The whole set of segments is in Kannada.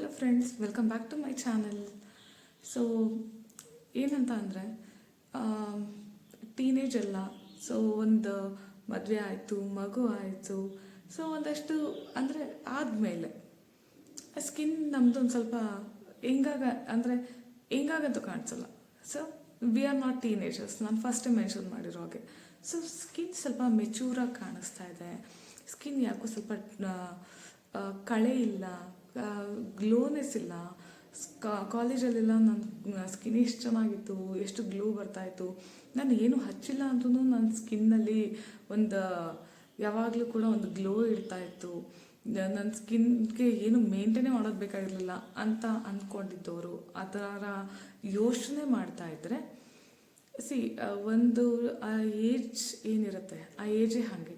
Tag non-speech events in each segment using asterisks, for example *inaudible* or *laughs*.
Hello friends welcome back to my channel so ಏನಂತ ಅಂದರೆ ಟೀನೇಜ್ ಎಲ್ಲ ಸೊ ಒಂದು ಮದುವೆ ಆಯಿತು, ಮಗು ಆಯಿತು. ಸೊ ಒಂದಷ್ಟು ಅಂದರೆ ಆದಮೇಲೆ ಸ್ಕಿನ್ ನಮ್ಮದು ಒಂದು ಸ್ವಲ್ಪ ಹೆಂಗಾಗ, ಅಂದರೆ ಹೆಂಗಾಗಂತೂ ಕಾಣಿಸಲ್ಲ. So we are not teenagers ನಾನು ಫಸ್ಟ್ ಮೆನ್ಷನ್ ಮಾಡಿರೋ ಹಾಗೆ. ಸೊ ಸ್ಕಿನ್ ಸ್ವಲ್ಪ ಮೆಚೂರಾಗಿ ಕಾಣಿಸ್ತಾ ಇದೆ. ಸ್ಕಿನ್ ಯಾಕೋ ಸ್ವಲ್ಪ ಕಳೆ ಇಲ್ಲ. ಗ್ಲೋನೆಸ್ ಇಲ್ಲ. ಕಾಲೇಜಲ್ಲೆಲ್ಲ ನನ್ನ ಸ್ಕಿನ್ ಎಷ್ಟು ಚೆನ್ನಾಗಿತ್ತು, ಎಷ್ಟು ಗ್ಲೋ ಬರ್ತಾಯಿತ್ತು. ನಾನು ಏನು ಹಚ್ಚಿಲ್ಲ ಅಂದ್ರೂ ನನ್ನ ಸ್ಕಿನ್ನಲ್ಲಿ ಒಂದು, ಯಾವಾಗಲೂ ಕೂಡ ಒಂದು ಗ್ಲೋ ಇರ್ತಾ ಇತ್ತು ನನ್ನ ಸ್ಕಿನ್ಗೆ ಏನು ಮೇಂಟೈನೇ ಮಾಡೋದು ಬೇಕಾಗಿರಲಿಲ್ಲ ಅಂತ ಅಂದ್ಕೊಂಡಿದ್ದವರು ಆ ಥರ ಯೋಚನೆ ಮಾಡ್ತಾ ಇದ್ದರೆ ಸಿ ಒಂದು, ಆ ಏಜ್ ಏನಿರುತ್ತೆ, ಆ ಏಜೇ ಹಾಗೆ.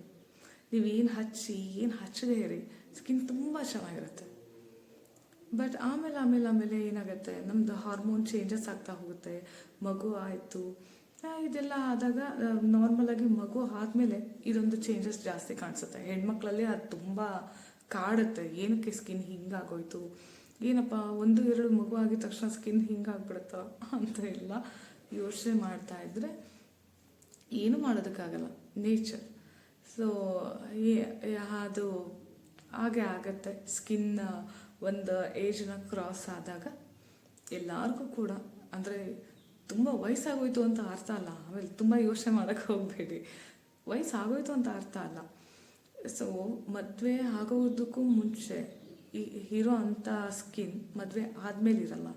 ನೀವು ಏನು ಹಚ್ಚಿ, ಏನು ಹಚ್ಚದೇ ಇರಿ ಸ್ಕಿನ್ ತುಂಬ ಚೆನ್ನಾಗಿರುತ್ತೆ. ಬಟ್ ಆಮೇಲೆ ಆಮೇಲೆ ಆಮೇಲೆ ಏನಾಗುತ್ತೆ? ನಮ್ದು ಹಾರ್ಮೋನ್ ಚೇಂಜಸ್ ಆಗ್ತಾ ಹೋಗುತ್ತೆ. ಮಗು ಆಯಿತು. ಇದೆಲ್ಲ ಆದಾಗ ನಾರ್ಮಲಾಗಿ ಮಗು ಆದಮೇಲೆ ಇದೊಂದು ಚೇಂಜಸ್ ಜಾಸ್ತಿ ಕಾಣಿಸುತ್ತೆ. ಹೆಣ್ಮಕ್ಳಲ್ಲಿ ಅದು ತುಂಬ ಕಾಡುತ್ತೆ. ಏನಕ್ಕೆ ಸ್ಕಿನ್ ಹಿಂಗಾಗೋಯ್ತು? ಏನಪ್ಪ, ಒಂದು, ಎರಡು ಮಗು ಆಗಿದ ತಕ್ಷಣ ಸ್ಕಿನ್ ಹಿಂಗಾಗ್ಬಿಡುತ್ತಾ ಅಂತ ಎಲ್ಲ ಯೋಚನೆ ಮಾಡ್ತಾ ಇದ್ರೆ ಏನು ಮಾಡೋದಕ್ಕಾಗಲ್ಲ. ನೇಚರ್ ಸೊ ಅದು ಹಾಗೆ ಆಗತ್ತೆ. ಸ್ಕಿನ್ ಒಂದು ಏಜ್ನ ಕ್ರಾಸ್ ಆದಾಗ ಎಲ್ಲರಿಗೂ ಕೂಡ, ಅಂದರೆ ತುಂಬ ವಯಸ್ಸಾಗೋಯ್ತು ಅಂತ ಅರ್ಥ ಅಲ್ಲ. ಆಮೇಲೆ ತುಂಬ ಯೋಚನೆ ಮಾಡೋಕ್ಕೆ ಹೋಗಬೇಡಿ. ವಯಸ್ಸಾಗೋಯ್ತು ಅಂತ ಅರ್ಥ ಅಲ್ಲ. ಸೊ ಮದುವೆ ಆಗೋದಕ್ಕೂ ಮುಂಚೆ ಈ ಇರೋ ಅಂಥ ಸ್ಕಿನ್ ಮದುವೆ ಆದಮೇಲೆ ಇರಲ್ಲ.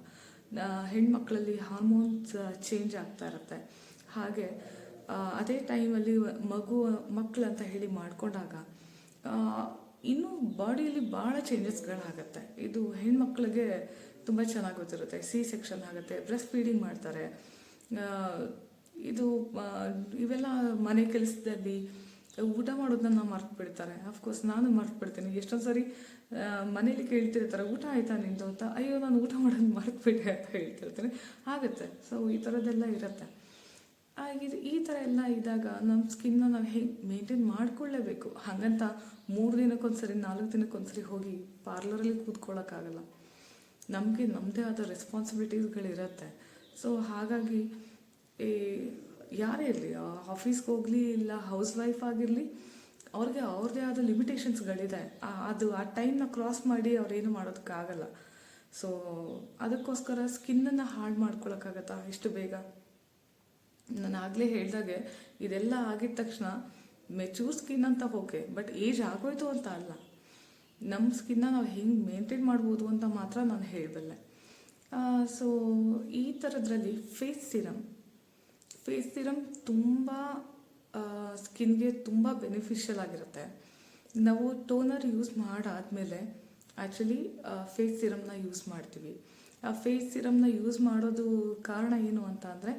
ಹೆಣ್ಮಕ್ಳಲ್ಲಿ ಹಾರ್ಮೋನ್ಸ್ ಚೇಂಜ್ ಆಗ್ತಾ ಇರುತ್ತೆ. ಹಾಗೆ ಅದೇ ಟೈಮಲ್ಲಿ ಮಗು ಮಕ್ಕಳು ಅಂತ ಹೇಳಿ ಮಾಡಿಕೊಂಡಾಗ ಬಾಡಿಯಲ್ಲಿ ಭಾಳ ಚೇಂಜಸ್ಗಳಾಗತ್ತೆ. ಇದು ಹೆಣ್ಮಕ್ಳಿಗೆ ತುಂಬ ಚೆನ್ನಾಗಿ ಗೊತ್ತಿರುತ್ತೆ. ಸಿ ಸೆಕ್ಷನ್ ಆಗುತ್ತೆ, ಬ್ರೆಸ್ಟ್ ಫೀಡಿಂಗ್ ಮಾಡ್ತಾರೆ. ಇದು ಇವೆಲ್ಲ ಮನೆ ಕೆಲಸದಲ್ಲಿ ಊಟ ಮಾಡೋದನ್ನ ಮರ್ತು ಬಿಡ್ತಾರೆ ಅಫ್ಕೋರ್ಸ್ ನಾನು ಮರ್ತು ಬಿಡ್ತೀನಿ ಎಷ್ಟೊಂದು ಸರಿ ಮನೇಲಿ ಕೇಳ್ತಿರ್ತಾರೆ, ಊಟ ಆಯ್ತಾ ನಿಂದು? ಅಂತ. ಅಯ್ಯೋ, ನಾನು ಊಟ ಮಾಡೋದು ಮರ್ತ್ಬಿಟ್ಟೆ ಅಂತ ಹೇಳ್ತಿರ್ತೀನಿ ಆಗುತ್ತೆ. ಸೊ ಈ ಥರದ್ದೆಲ್ಲ ಇರುತ್ತೆ. ಇದು ಈ ಥರ ಎಲ್ಲ ಇದ್ದಾಗ ನಮ್ಮ ಸ್ಕಿನ್ನ ನಾವು ಹೇಗೆ ಮೇಂಟೈನ್ ಮಾಡ್ಕೊಳ್ಳೇಬೇಕು? ಹಾಗಂತ ಮೂರು ದಿನಕ್ಕೊಂದ್ಸರಿ, ನಾಲ್ಕು ದಿನಕ್ಕೊಂದ್ಸರಿ ಹೋಗಿ ಪಾರ್ಲರಲ್ಲಿ ಕೂತ್ಕೊಳ್ಳೋಕ್ಕಾಗಲ್ಲ. ನಮಗೆ ನಮ್ಮದೇ ಆದ ರೆಸ್ಪಾನ್ಸಿಬಿಲಿಟೀಸ್ಗಳಿರುತ್ತೆ ಸೊ ಹಾಗಾಗಿ ಈ ಯಾರೇ ಇರಲಿ ಆಫೀಸ್ಗೆ ಹೋಗಲಿ, ಇಲ್ಲ ಹೌಸ್ ವೈಫ್ ಆಗಿರಲಿ, ಅವ್ರಿಗೆ ಅವ್ರದ್ದೇ ಆದ ಲಿಮಿಟೇಷನ್ಸ್ಗಳಿದೆ ಅದು ಆ ಟೈಮ್ನ ಕ್ರಾಸ್ ಮಾಡಿ ಅವ್ರೇನು ಮಾಡೋದಕ್ಕಾಗಲ್ಲ. ಸೊ ಅದಕ್ಕೋಸ್ಕರ ಸ್ಕಿನ್ನನ್ನು ಹಾಳು ಮಾಡ್ಕೊಳಕ್ಕಾಗತ್ತಾ ಇಷ್ಟು ಬೇಗ? ನಾನು ಆಗಲೇ ಹೇಳಿದಾಗೆ, ಇದೆಲ್ಲ ಆಗಿದ ತಕ್ಷಣ ಮೆಚೂರ್ ಸ್ಕಿನ್ ಅಂತ ಓಕೆ ಬಟ್ ಏಜ್ ಆಗೋಯ್ತು ಅಂತ ಅಲ್ಲ. ನಮ್ಮ ಸ್ಕಿನ್ನ ನಾವು ಹೆಂಗೆ ಮೇಂಟೈನ್ ಮಾಡ್ಬೋದು ಅಂತ ಮಾತ್ರ ನಾನು ಹೇಳಬಲ್ಲೆ. ಸೊ ಈ ಥರದ್ರಲ್ಲಿ ಫೇಸ್ ಸಿರಮ್ ಫೇಸ್ ಸಿರಮ್ ತುಂಬ ಸ್ಕಿನ್ಗೆ ತುಂಬ ಬೆನಿಫಿಷಿಯಲ್ ಆಗಿರುತ್ತೆ. ನಾವು ಟೋನರ್ ಯೂಸ್ ಮಾಡಾದಮೇಲೆ ಆ್ಯಕ್ಚುಲಿ ಫೇಸ್ ಸಿರಮ್ನ ಯೂಸ್ ಮಾಡ್ತೀವಿ. ಆ ಫೇಸ್ ಸಿರಮ್ನ ಯೂಸ್ ಮಾಡೋದು ಕಾರಣ ಏನು ಅಂತ ಅಂದರೆ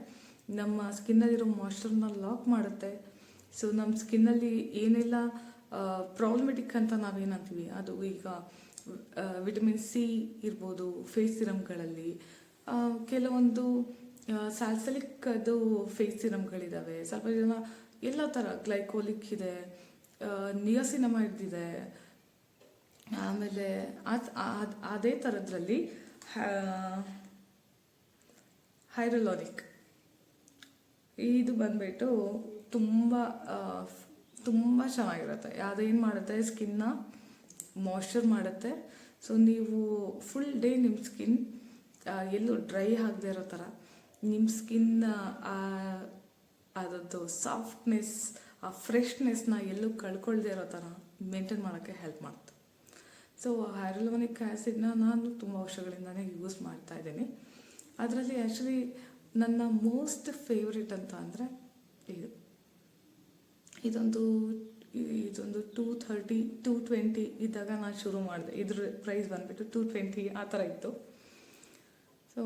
ನಮ್ಮ ಸ್ಕಿನ್ನಲ್ಲಿರೋ ಮಾಯ್ಶ್ಚರ್ನ ಲಾಕ್ ಮಾಡುತ್ತೆ. ಸೊ ನಮ್ಮ ಸ್ಕಿನ್ನಲ್ಲಿ ಏನೆಲ್ಲ ಪ್ರಾಬ್ಲಮೆಟಿಕ್ ಅಂತ ನಾವೇನಂತೀವಿ? ಅದು ಈಗ ವಿಟಮಿನ್ ಸಿ ಇರ್ಬೋದು ಫೇಸ್ ಸಿರಮ್ಗಳಲ್ಲಿ ಕೆಲವೊಂದು ಸ್ಯಾಲ್ಸಲಿಕ್ ಅದು ಫೇಸ್ ಸಿರಮ್ಗಳಿದ್ದಾವೆ ಸ್ವಲ್ಪ ಜನ ಎಲ್ಲ ಥರ ಗ್ಲೈಕೋಲಿಕ್ ಇದೆ ನಿಯಸಿನಮೈಡ್ ಇದೆ ಆಮೇಲೆ ಅದ್- ಥರದ್ರಲ್ಲಿ ಹೈರಲಾನಿಕ್ ಇದು ಬಂದ್ಬಿಟ್ಟು ತುಂಬ ತುಂಬ ಚೆನ್ನಾಗಿರುತ್ತೆ. ಅದೇನು ಮಾಡುತ್ತೆ? ಸ್ಕಿನ್ನ ಮಾಯ್ಶ್ಚರ್ ಮಾಡುತ್ತೆ. ಸೊ, ನೀವು ಫುಲ್ ಡೇ ನಿಮ್ಮ ಸ್ಕಿನ್ ಎಲ್ಲೂ ಡ್ರೈ ಆಗದೆ ಇರೋ ಥರ ನಿಮ್ಮ ಸ್ಕಿನ್ ಅದರದ್ದು ಸಾಫ್ಟ್ನೆಸ್, ಆ ಫ್ರೆಶ್ನೆಸ್ನ ಎಲ್ಲೂ ಕಳ್ಕೊಳ್ದೇ ಇರೋ ಥರ ಮೇಂಟೈನ್ ಮಾಡೋಕ್ಕೆ ಹೆಲ್ಪ್ ಮಾಡುತ್ತೆ. ಸೊ ಹೈರಲೋನಿಕ್ ಆ್ಯಸಿಡ್ನ ನಾನು ತುಂಬ ವರ್ಷಗಳಿಂದನೇ ಯೂಸ್ ಮಾಡ್ತಾ ಇದ್ದೀನಿ. ಅದರಲ್ಲಿ ಆ್ಯಕ್ಚುಲಿ ನನ್ನ ಮೋಸ್ಟ್ ಫೇವ್ರೆಟ್ ಅಂತ ಅಂದರೆ ಇದು. ಇದೊಂದು ಇದೊಂದು ಟೂ ಥರ್ಟಿ ಟೂ ಟ್ವೆಂಟಿ ಇದ್ದಾಗ ನಾನು ಶುರು ಮಾಡಿದೆ. ಇದ್ರ ಪ್ರೈಸ್ ಬಂದುಬಿಟ್ಟು ಟೂ ಟ್ವೆಂಟಿ ಆ ಥರ ಇತ್ತು. ಸೊ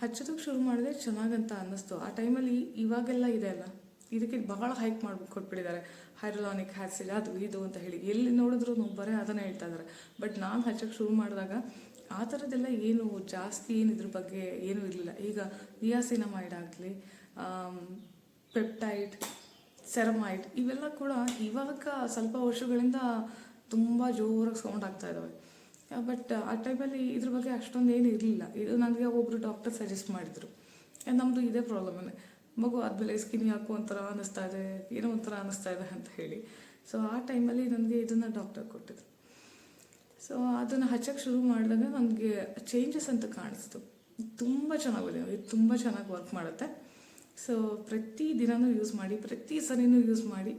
ಹಚ್ಚೋದಕ್ಕೆ ಶುರು ಮಾಡಿದೆ, ಚೆನ್ನಾಗಂತ ಅನ್ನಿಸ್ತು. ಆ ಟೈಮಲ್ಲಿ ಇವಾಗೆಲ್ಲ ಇದೆ ಅಲ್ಲ? ಇದಕ್ಕೆ ಬಹಳ ಹೈಕ್ ಮಾಡಿ ಕೊಟ್ಬಿಟ್ಟಿದ್ದಾರೆ. ಹೈರಲಾನಿಕ್ ಹ್ಯಾಸಿಡ್ ಅದು, ಇದು ಅಂತ ಹೇಳಿ. ಎಲ್ಲಿ ನೋಡಿದ್ರು ಬರೀ ಅದನ್ನೇ ಹೇಳ್ತಾ ಇದ್ದಾರೆ. ಬಟ್ ನಾನು ಹಚ್ಚೋಕ್ಕೆ ಶುರು ಮಾಡಿದಾಗ ಆ ಥರದ್ದೆಲ್ಲ ಏನು ಜಾಸ್ತಿ ಏನು ಇದ್ರ ಬಗ್ಗೆ ಏನೂ ಇರಲಿಲ್ಲ. ಈಗ ನಿಯಾಸಿನಮೈಡ್ ಆಗಲಿ ಪೆಪ್ಟೈಡ್, ಸೆರಮೈಡ್ ಇವೆಲ್ಲ ಕೂಡ ಇವಾಗ ಸ್ವಲ್ಪ ವರ್ಷಗಳಿಂದ ತುಂಬ ಜೋರಾಗಿ ಸೌಂಡ್ ಆಗ್ತಾ ಇದ್ದಾವೆ ಬಟ್ ಆ ಟೈಮಲ್ಲಿ ಇದ್ರ ಬಗ್ಗೆ ಅಷ್ಟೊಂದು ಏನು ಇರಲಿಲ್ಲ. ಇದು ನನಗೆ ಒಬ್ಬರು ಡಾಕ್ಟರ್ ಸಜೆಸ್ಟ್ ಮಾಡಿದರು. ನಮ್ಮದು ಇದೇ ಪ್ರಾಬ್ಲಮೇ ಮಗು ಆದಮೇಲೆ ಸ್ಕಿನ್ ಯಾಕೋ ಒಂಥರ ಅನ್ನಿಸ್ತಾ ಇದೆ, ಏನೋ ಒಂಥರ ಅನ್ನಿಸ್ತಾ ಇದೆ ಅಂತ ಹೇಳಿ. ಸೊ, ಆ ಟೈಮಲ್ಲಿ ನನಗೆ ಇದನ್ನು ಡಾಕ್ಟರ್ ಕೊಟ್ಟಿದ್ರು. ಸೊ ಅದನ್ನು ಹಚ್ಚಕ್ಕೆ ಶುರು ಮಾಡಿದಾಗ ನನಗೆ ಚೇಂಜಸ್ ಅಂತ ಕಾಣಿಸ್ತು. ತುಂಬ ಚೆನ್ನಾಗಿದೆ. ಇದು ತುಂಬ ಚೆನ್ನಾಗಿ ವರ್ಕ್ ಮಾಡುತ್ತೆ. ಸೊ ಪ್ರತಿ ದಿನವೂ ಯೂಸ್ ಮಾಡಿ, ಪ್ರತಿ ಸರಿನೂ ಯೂಸ್ ಮಾಡಿ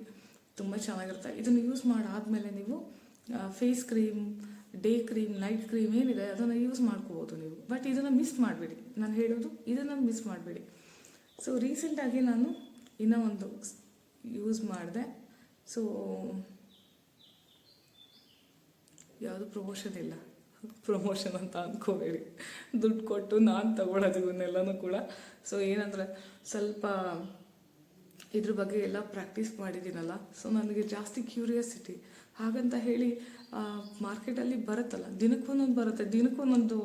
ತುಂಬ ಚೆನ್ನಾಗಿರುತ್ತೆ. ಇದನ್ನು ಯೂಸ್ ಮಾಡಾದಮೇಲೆ ನೀವು face cream day cream night cream ಏನಿದೆ ಅದನ್ನು ಯೂಸ್ ಮಾಡ್ಕೋಬೋದು ನೀವು. ಬಟ್ ಇದನ್ನು ಮಿಸ್ ಮಾಡಬೇಡಿ. ನಾನು ಹೇಳೋದು ಇದನ್ನು ಮಿಸ್ ಮಾಡಬೇಡಿ. ಸೊ ರೀಸೆಂಟಾಗಿ ನಾನು ಇನ್ನೂ ಒಂದು ಯೂಸ್ ಮಾಡಿದೆ. ಸೊ ಯಾವುದು ಪ್ರಮೋಷನ್ ಇಲ್ಲ. ಪ್ರಮೋಷನ್ ಅಂತ ಅಂದ್ಕೋಬೇಡಿ ದುಡ್ಡು ಕೊಟ್ಟು ನಾನು ತಗೊಳ್ಳೋದು ಇವನ್ನೆಲ್ಲನೂ ಕೂಡ. ಸೊ ಏನಂದರೆ ಸ್ವಲ್ಪ ಇದ್ರ ಬಗ್ಗೆ ಎಲ್ಲ ಪ್ರಾಕ್ಟೀಸ್ ಮಾಡಿದ್ದೀನಲ್ಲ. ಸೊ ನನಗೆ ಜಾಸ್ತಿ ಕ್ಯೂರಿಯಾಸಿಟಿ ಹಾಗಂತ ಹೇಳಿ ಮಾರ್ಕೆಟಲ್ಲಿ ಬರುತ್ತಲ್ಲ ದಿನಕ್ಕೊಂದೊಂದು ಬರುತ್ತೆ. ದಿನಕ್ಕೊಂದೊಂದು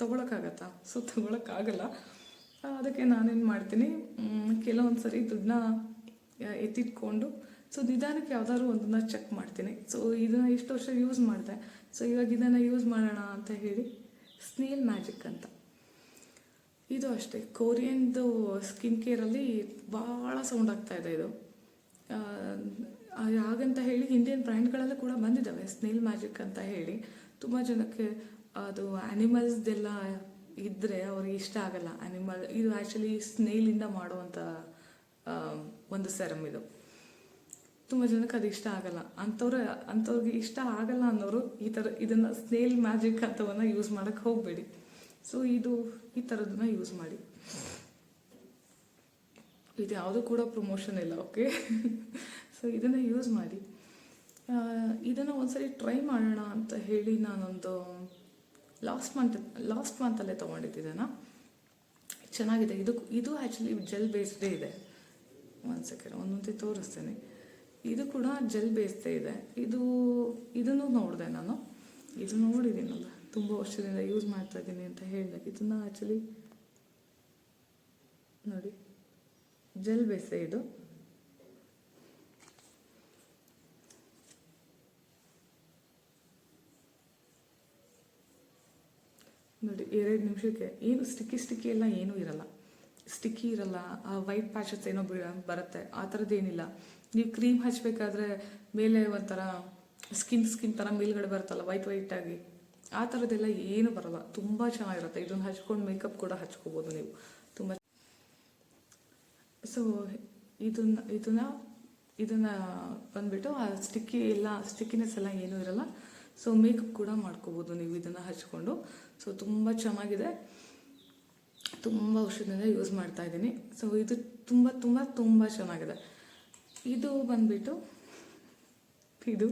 ತೊಗೊಳಕ್ಕಾಗತ್ತಾ? ಸೊ ತೊಗೊಳಕ್ಕಾಗಲ್ಲ. ಅದಕ್ಕೆ ನಾನೇನು ಮಾಡ್ತೀನಿ ಕೆಲವೊಂದು ಸರಿ ದುಡ್ಡನ್ನ ಎತ್ತಿಟ್ಕೊಂಡು ಸೊ ನಿಧಾನಕ್ಕೆ ಯಾವ್ದಾದ್ರು ಒಂದನ್ನ ಚೆಕ್ ಮಾಡ್ತೀನಿ. ಸೊ ಇದನ್ನು ಇಷ್ಟು ವರ್ಷ ಯೂಸ್ ಮಾಡಿದೆ. ಸೊ ಇವಾಗ ಇದನ್ನು ಯೂಸ್ ಮಾಡೋಣ ಅಂತ ಹೇಳಿ ಸ್ನೇಲ್ ಮ್ಯಾಜಿಕ್ ಅಂತ. ಇದು ಅಷ್ಟೇ. ಕೊರಿಯನ್ದು ಸ್ಕಿನ್ ಕೇರಲ್ಲಿ ಭಾಳ ಸೌಂಡ್ ಆಗ್ತಾ ಇದೆ ಇದು. ಹಾಗಂತ ಹೇಳಿ ಇಂಡಿಯನ್ ಬ್ರ್ಯಾಂಡ್ಗಳಲ್ಲೂ ಕೂಡ ಬಂದಿದ್ದಾವೆ ಸ್ನೇಲ್ ಮ್ಯಾಜಿಕ್ ಅಂತ ಹೇಳಿ. ತುಂಬ ಜನಕ್ಕೆ ಅದು ಆ್ಯನಿಮಲ್ಸ್ದೆಲ್ಲ ಇದ್ದರೆ ಅವ್ರಿಗೆ ಇಷ್ಟ ಆಗಲ್ಲ. ಆ್ಯನಿಮಲ್ ಇದು ಆ್ಯಕ್ಚುಲಿ ಸ್ನೇಲಿಂದ ಮಾಡುವಂಥ ಒಂದು ಸೆರಮ್ ಇದು. ತುಂಬ ಜನಕ್ಕೆ ಅದು ಇಷ್ಟ ಆಗಲ್ಲ. ಅಂಥವ್ರು, ಅಂಥವ್ರಿಗೆ ಇಷ್ಟ ಆಗಲ್ಲ ಅನ್ನೋರು ಈ ಥರ ಇದನ್ನು ಸ್ನೇಲ್ ಮ್ಯಾಜಿಕ್ ಅಂಥವನ್ನ ಯೂಸ್ ಮಾಡೋಕ್ಕೆ ಹೋಗಬೇಡಿ. ಸೊ ಇದು ಈ ಥರದನ್ನ ಯೂಸ್ ಮಾಡಿ. ಇದು ಯಾವುದೂ ಕೂಡ ಪ್ರಮೋಷನ್ ಇಲ್ಲ ಓಕೆ ಸೊ ಇದನ್ನು ಯೂಸ್ ಮಾಡಿ. ಇದನ್ನು ಒಂದ್ಸರಿ ಟ್ರೈ ಮಾಡೋಣ ಅಂತ ಹೇಳಿ ನಾನೊಂದು ಲಾಸ್ಟ್ ಮಂತ್, ಲಾಸ್ಟ್ ಮಂತಲ್ಲೇ ತೊಗೊಂಡಿದ್ದಿದ್ದಾನ ಚೆನ್ನಾಗಿದೆ. ಇದು ಇದು ಆ್ಯಕ್ಚುಲಿ ಜೆಲ್ ಬೇಸ್ಡೇ ಇದೆ ಒಂದು ಸೆಕೆಂಡ್ ಒಂದೊಂದು ತೋರಿಸ್ತೇನೆ. ಇದು ಕೂಡ ಜೆಲ್ ಬೇಸ್ಡೇ ಇದೆ. ಇದು, ಇದನ್ನು ನೋಡಿದೆ ನಾನು. ಇದು ನೋಡಿದ್ದೀನಲ್ಲ ತುಂಬ ವರ್ಷದಿಂದ ಯೂಸ್ ಮಾಡ್ತಾ ಇದ್ದೀನಿ ಅಂತ ಹೇಳಿದೆ. ಇದನ್ನು ಆ್ಯಕ್ಚುಲಿ ನೋಡಿ. ಜೆಲ್ ಬೇಸೆ ಇದು ನೋಡಿ, ಎರಡು ನಿಮಿಷಕ್ಕೆ ಏನು ಸ್ಟಿಕ್ಕಿ ಸ್ಟಿಕ್ಕಿ ಎಲ್ಲ ಏನೂ ಇರಲ್ಲ. ಸ್ಟಿಕ್ಕಿ ಇರಲ್ಲ. ಆ ವೈಟ್ ಪ್ಯಾಚಸ್ ಏನೋ ಬರುತ್ತೆ. ಆ ಥರದ್ದು ಏನಿಲ್ಲ. ನೀವು ಕ್ರೀಮ್ ಹಚ್ಚಬೇಕಾದ್ರೆ ಮೇಲೆ ಒಂಥರ ಸ್ಕಿನ್ ಸ್ಕಿನ್ ಥರ ಮೇಲ್ಗಡೆ ಬರುತ್ತಲ್ಲ ವೈಟ್ ವೈಟಾಗಿ ಆ ಥರದ್ದೆಲ್ಲ ಏನು ಬರಲ್ಲ. ತುಂಬ ಚೆನ್ನಾಗಿರುತ್ತೆ. ಇದನ್ನು ಹಚ್ಕೊಂಡು ಮೇಕಪ್ ಕೂಡ ಹಚ್ಕೋಬೋದು ನೀವು. ತುಂಬ ಸೊ ಇದನ್ನ ಇದನ್ನ, ಇದನ್ನು ಬಂದುಬಿಟ್ಟು ಆ ಸ್ಟಿಕ್ಕಿ ಎಲ್ಲ ಸ್ಟಿಕ್ಕಿನೆಸ್ ಎಲ್ಲ ಏನೂ ಇರಲ್ಲ. ಸೊ ಮೇಕಪ್ ಕೂಡ ಮಾಡ್ಕೋಬೋದು ನೀವು ಇದನ್ನು ಹಚ್ಕೊಂಡು. ಸೊ ತುಂಬ ಚೆನ್ನಾಗಿದೆ. ತುಂಬ ವರ್ಷದಿಂದ ಯೂಸ್ ಮಾಡ್ತಾ ಇದ್ದೀನಿ. ಸೊ ಇದು ತುಂಬ ತುಂಬ ತುಂಬ ಚೆನ್ನಾಗಿದೆ. ಇದು ಬಂದ್ಬಿಟ್ಟು, ಇದು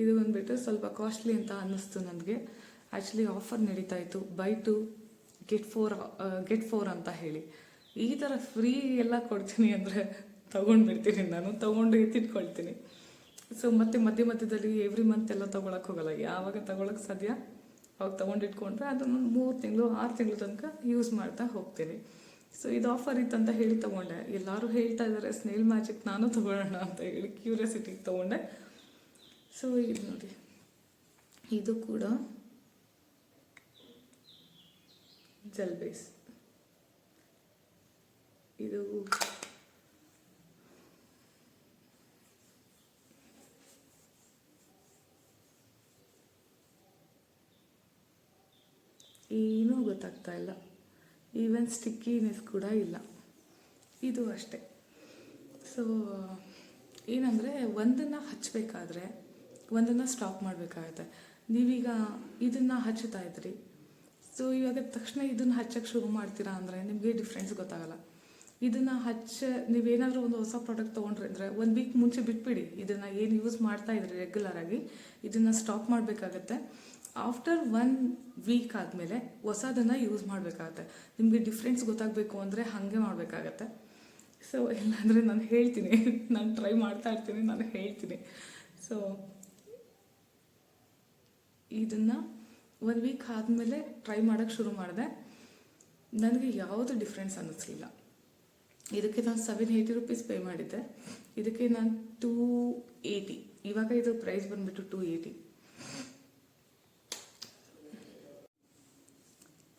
ಇದು ಬಂದ್ಬಿಟ್ಟು ಸ್ವಲ್ಪ ಕಾಸ್ಟ್ಲಿ ಅಂತ ಅನ್ನಿಸ್ತು ನನಗೆ. ಆ್ಯಕ್ಚುಲಿ ಆಫರ್ ನಡೀತಾ ಇತ್ತು. Buy two get four get four ಅಂತ ಹೇಳಿ. ಈ ಥರ ಫ್ರೀ ಎಲ್ಲ ಕೊಡ್ತೀನಿ ಅಂದರೆ ತೊಗೊಂಡ್ಬಿಡ್ತೀನಿ ನಾನು. ತೊಗೊಂಡು ಎತ್ತಿಟ್ಕೊಳ್ತೀನಿ. ಸೊ ಮತ್ತೆ ಮಧ್ಯ ಮಧ್ಯದಲ್ಲಿ ಎವ್ರಿ ಮಂತ್ ಎಲ್ಲ ತೊಗೊಳಕ್ಕೆ ಹೋಗಲ್ಲ. ಯಾವಾಗ ತೊಗೊಳಕ್ಕೆ ಸಾಧ್ಯ? ಅವಾಗ ತೊಗೊಂಡಿಟ್ಕೊಂಡ್ರೆ ಅದನ್ನು ಮೂರು ತಿಂಗಳು, ಆರು ತಿಂಗಳು ತನಕ ಯೂಸ್ ಮಾಡ್ತಾ ಹೋಗ್ತೀನಿ. ಸೊ ಇದು ಆಫರ್ ಇತ್ತಂತ ಹೇಳಿ ತೊಗೊಂಡೆ. ಎಲ್ಲರೂ ಹೇಳ್ತಾ ಇದ್ದಾರೆ ಸ್ನೇಲ್ ಮ್ಯಾಜಿಕ್ ನಾನು ತೊಗೊಳ್ಳೋಣ ಅಂತ ಹೇಳಿ ಕ್ಯೂರಿಯಾಸಿಟಿ ತೊಗೊಂಡೆ. ಸೊ ಇದು ನೋಡಿ. ಇದು ಕೂಡ ಜಲ್ ಬೇಸ್ ಇದು ಏನೂ ಗೊತ್ತಾಗ್ತಾ ಇಲ್ಲ. ಈವನ್ ಸ್ಟಿಕ್ಕಿನೆಸ್ ಕೂಡ ಇಲ್ಲ. ಇದು ಅಷ್ಟೆ. ಸೊ ಏನಂದರೆ ಒಂದನ್ನು ಹಚ್ಚಬೇಕಾದ್ರೆ ಒಂದನ್ನು ಸ್ಟಾಪ್ ಮಾಡಬೇಕಾಗತ್ತೆ. ನೀವೀಗ ಇದನ್ನು ಹಚ್ಚುತ್ತಾ ಇದ್ರಿ. ಸೊ ಇವಾಗ ತಕ್ಷಣ ಇದನ್ನು ಹಚ್ಚಕ್ಕೆ ಶುರು ಮಾಡ್ತೀರಾ ಅಂದರೆ ನಿಮಗೆ ಡಿಫ್ರೆನ್ಸ್ ಗೊತ್ತಾಗಲ್ಲ. ಇದನ್ನು ಹಚ್ಚ, ನೀವೇನಾದರೂ ಒಂದು ಹೊಸ ಪ್ರಾಡಕ್ಟ್ ತೊಗೊಂಡ್ರೆ ಅಂದರೆ ಒಂದು ವೀಕ್ ಮುಂಚೆ ಬಿಟ್ಬಿಡಿ. ಇದನ್ನು ಏನು ಯೂಸ್ ಮಾಡ್ತಾ ಇದ್ರಿ ರೆಗ್ಯುಲರಾಗಿ ಇದನ್ನು ಸ್ಟಾಪ್ ಮಾಡಬೇಕಾಗತ್ತೆ. ಆಫ್ಟರ್ ಒನ್ ವೀಕ್ ಆದಮೇಲೆ ಹೊಸದನ್ನು ಯೂಸ್ ಮಾಡಬೇಕಾಗತ್ತೆ. ನಿಮಗೆ ಡಿಫ್ರೆನ್ಸ್ ಗೊತ್ತಾಗಬೇಕು ಅಂದರೆ ಹಾಗೆ ಮಾಡಬೇಕಾಗತ್ತೆ. ಸೊ ಇಲ್ಲಾಂದರೆ ನಾನು ಹೇಳ್ತೀನಿ. *laughs* ನಾನು ಟ್ರೈ ಮಾಡ್ತಾ ಇರ್ತೀನಿ, ನಾನು ಹೇಳ್ತೀನಿ. ಸೊ ಇದನ್ನು ಒನ್ ವೀಕ್ ಆದಮೇಲೆ ಟ್ರೈ ಮಾಡೋಕ್ಕೆ ಶುರು ಮಾಡಿದೆ. ನನಗೆ ಯಾವುದು ಡಿಫ್ರೆನ್ಸ್ ಅನ್ನಿಸ್ಲಿಲ್ಲ. ಇದಕ್ಕೆ ನಾನು ಸೆವೆನ್ ಏಯ್ಟಿ ರುಪೀಸ್ ಪೇ ಮಾಡಿದ್ದೆ. ಇದಕ್ಕೆ ನಾನು ಟೂ ಏಯ್ಟಿ ಇವಾಗ ಇದು ಪ್ರೈಸ್ ಬಂದುಬಿಟ್ಟು ಟೂ ಏಯ್ಟಿ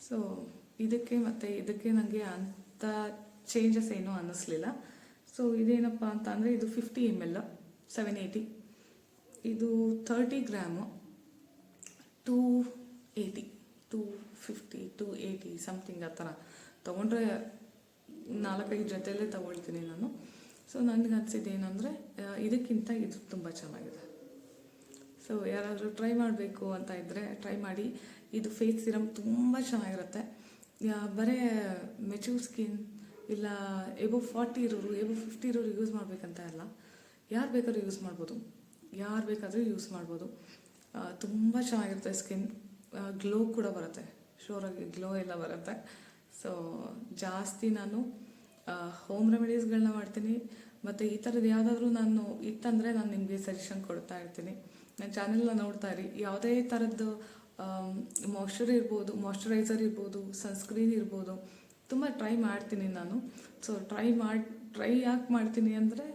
ಸೊ ಇದಕ್ಕೆ ಮತ್ತು ಇದಕ್ಕೆ ನನಗೆ ಅಂಥ ಚೇಂಜಸ್ ಏನೂ ಅನ್ನಿಸ್ಲಿಲ್ಲ. ಸೊ ಇದೇನಪ್ಪ ಅಂತ ಅಂದರೆ ಇದು fifty M L seven eighty ಇದು thirty gram two eighty two fifty two eighty something ಆ ಥರ. ತೊಗೊಂಡ್ರೆ ನಾಲ್ಕೈದು ಜೊತೆಯಲ್ಲೇ ತೊಗೊಳ್ತೀನಿ ನಾನು. ಸೊ ನನಗೆ ಅನಿಸಿದ್ದು ಏನಂದರೆ ಇದಕ್ಕಿಂತ ಇದು ತುಂಬ ಚೆನ್ನಾಗಿದೆ. ಸೊ ಯಾರಾದರೂ ಟ್ರೈ ಮಾಡಬೇಕು ಅಂತ ಇದ್ದರೆ ಟ್ರೈ ಮಾಡಿ. ಇದು ಫೇಸ್ ಸಿರಮ್ ತುಂಬ ಚೆನ್ನಾಗಿರುತ್ತೆ. ಬರೇ ಮೆಚೂರ್ ಸ್ಕಿನ್ ಇಲ್ಲ ಎಬೋ ಫಾರ್ಟಿ ಇರೋರು ಎಬೋ ಫಿಫ್ಟಿ ಇರೋರು ಯೂಸ್ ಮಾಡಬೇಕಂತ ಇಲ್ಲ ಯಾರು ಬೇಕಾದ್ರೂ ಯೂಸ್ ಮಾಡ್ಬೋದು. ಯಾರು ಬೇಕಾದರೂ ಯೂಸ್ ಮಾಡ್ಬೋದು. ತುಂಬ ಚೆನ್ನಾಗಿರುತ್ತೆ ಸ್ಕಿನ್ ಗ್ಲೋ ಕೂಡ ಬರುತ್ತೆ. ಶೋರಾಗಿ ಗ್ಲೋ ಎಲ್ಲ ಬರುತ್ತೆ. ಸೊ ಜಾಸ್ತಿ ನಾನು ಹೋಮ್ ರೆಮಿಡೀಸ್ಗಳನ್ನ ಮಾಡ್ತೀನಿ. ಮತ್ತು ಈ ಥರದ್ದು ಯಾವುದಾದ್ರೂ ನಾನು ಇತ್ತಂದರೆ ನಾನು ನಿಮಗೆ ಸಜೆಷನ್ ಕೊಡ್ತಾ ಇರ್ತೀನಿ. ನನ್ನ ಚಾನೆಲ್ನ ನೋಡ್ತಾ ಇರಿ. ಯಾವುದೇ ಥರದ್ದು ಮಾಯ್ಶ್ಚರ್ ಇರ್ಬೋದು ಮಾಯ್ಶ್ಚರೈಸರ್ ಇರ್ಬೋದು ಸನ್ಸ್ಕ್ರೀನ್ ಇರ್ಬೋದು. ತುಂಬ ಟ್ರೈ ಮಾಡ್ತೀನಿ ನಾನು. ಸೊ ಟ್ರೈ ಮಾಡಿ ಟ್ರೈ ಯಾಕೆ ಮಾಡ್ತೀನಿ ಅಂದರೆ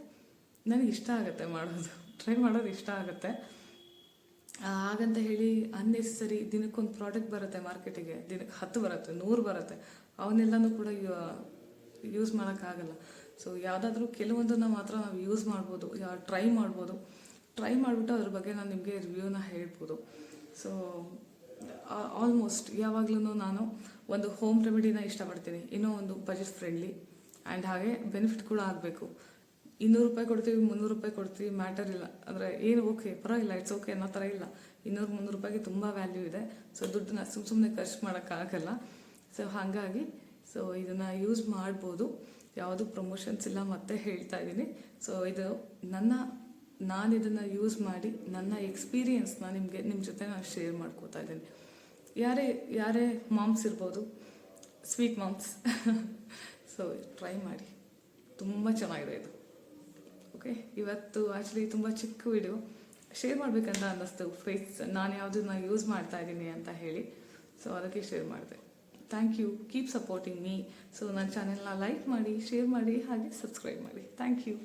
ನನಗೆ ಇಷ್ಟ ಆಗುತ್ತೆ ಮಾಡೋದು. *laughs* ಟ್ರೈ ಮಾಡೋದು ಇಷ್ಟ ಆಗುತ್ತೆ. ಹಾಗಂತ ಹೇಳಿ ಅನ್ನೆಸರಿ ದಿನಕ್ಕೊಂದು ಪ್ರಾಡಕ್ಟ್ ಬರುತ್ತೆ ಮಾರ್ಕೆಟಿಗೆ ದಿನಕ್ಕೆ ಹತ್ತು ಬರುತ್ತೆ, ನೂರು ಬರುತ್ತೆ. ಅವನ್ನೆಲ್ಲನೂ ಕೂಡ ಯೂಸ್ ಮಾಡೋಕ್ಕಾಗಲ್ಲ. ಸೊ ಯಾವುದಾದ್ರೂ ಕೆಲವೊಂದನ್ನು ಮಾತ್ರ ನಾವು ಯೂಸ್ ಮಾಡ್ಬೋದು ಟ್ರೈ ಮಾಡ್ಬೋದು. ಟ್ರೈ ಮಾಡಿಬಿಟ್ಟು ಅದ್ರ ಬಗ್ಗೆ ನಾನು ನಿಮಗೆ ರಿವ್ಯೂನ ಹೇಳ್ಬೋದು. ಸೊ ಆಲ್ಮೋಸ್ಟ್ ಯಾವಾಗಲೂ ನಾನು ಒಂದು ಹೋಮ್ ರೆಮಿಡಿನ ಇಷ್ಟಪಡ್ತೀನಿ. ಇನ್ನೂ ಒಂದು ಬಜೆಟ್ ಫ್ರೆಂಡ್ಲಿ ಆ್ಯಂಡ್ ಹಾಗೆ ಬೆನಿಫಿಟ್ ಕೂಡ ಆಗಬೇಕು. ಇನ್ನೂರು ರೂಪಾಯಿ ಕೊಡ್ತೀವಿ, ಮುನ್ನೂರು ರೂಪಾಯಿ ಕೊಡ್ತೀವಿ ಮ್ಯಾಟರ್ ಇಲ್ಲ. ಅಂದರೆ ಏನು ಓಕೆ ಪರವಾಗಿಲ್ಲ ಇಟ್ಸ್ ಓಕೆ ಅನ್ನೋ ಥರ ಇಲ್ಲ. ಇನ್ನೂರು, ಮುನ್ನೂರು ರೂಪಾಯಿಗೆ ತುಂಬ ವ್ಯಾಲ್ಯೂ ಇದೆ. ಸೊ ದುಡ್ಡನ್ನ ಸುಮ್ಮ ಸುಮ್ಮನೆ ಖರ್ಚು ಮಾಡೋಕ್ಕಾಗಲ್ಲ ಸೊ ಹಾಗಾಗಿ ಸೊ ಇದನ್ನು ಯೂಸ್ ಮಾಡ್ಬೋದು. ಯಾವುದು ಪ್ರಮೋಷನ್ಸ್ ಇಲ್ಲ ಮತ್ತೆ ಹೇಳ್ತಾ ಇದ್ದೀನಿ. ಸೊ ಇದು ನನ್ನ ನಾನು ಇದನ್ನು ಯೂಸ್ ಮಾಡಿ ನನ್ನ ಎಕ್ಸ್ಪೀರಿಯೆನ್ಸ್ನ ನಿಮಗೆ ನಿಮ್ಮ ಜೊತೆ ನಾನು ಶೇರ್ ಮಾಡ್ಕೋತಾ ಇದ್ದೀನಿ. ಯಾರೇ ಯಾರೇ ಮಾಮ್ಸ್ ಇರ್ಬೋದು ಸ್ವೀಟ್ ಮಾಮ್ಸ್ ಸೊ ಟ್ರೈ ಮಾಡಿ. ತುಂಬ ಚೆನ್ನಾಗಿದೆ ಇದು. ಓಕೆ ಇವತ್ತು ಆ್ಯಕ್ಚುಲಿ ತುಂಬ ಚಿಕ್ಕ ವಿಡಿಯೋ ಶೇರ್ ಮಾಡಬೇಕಂತ ಅನ್ನಿಸ್ತು. ಫೇಸ್ ನಾನು ಯಾವುದನ್ನ ಯೂಸ್ ಮಾಡ್ತಾ ಇದ್ದೀನಿ ಅಂತ ಹೇಳಿ. ಸೊ ಅದಕ್ಕೆ ಶೇರ್ ಮಾಡಿದೆ. Thank you keep supporting me so ನನ್ನ ಚಾನೆಲ್ನ ಲೈಕ್ ಮಾಡಿ ಶೇರ್ ಮಾಡಿ, ಹಾಗೆ ಸಬ್ಸ್ಕ್ರೈಬ್ ಮಾಡಿ. Thank you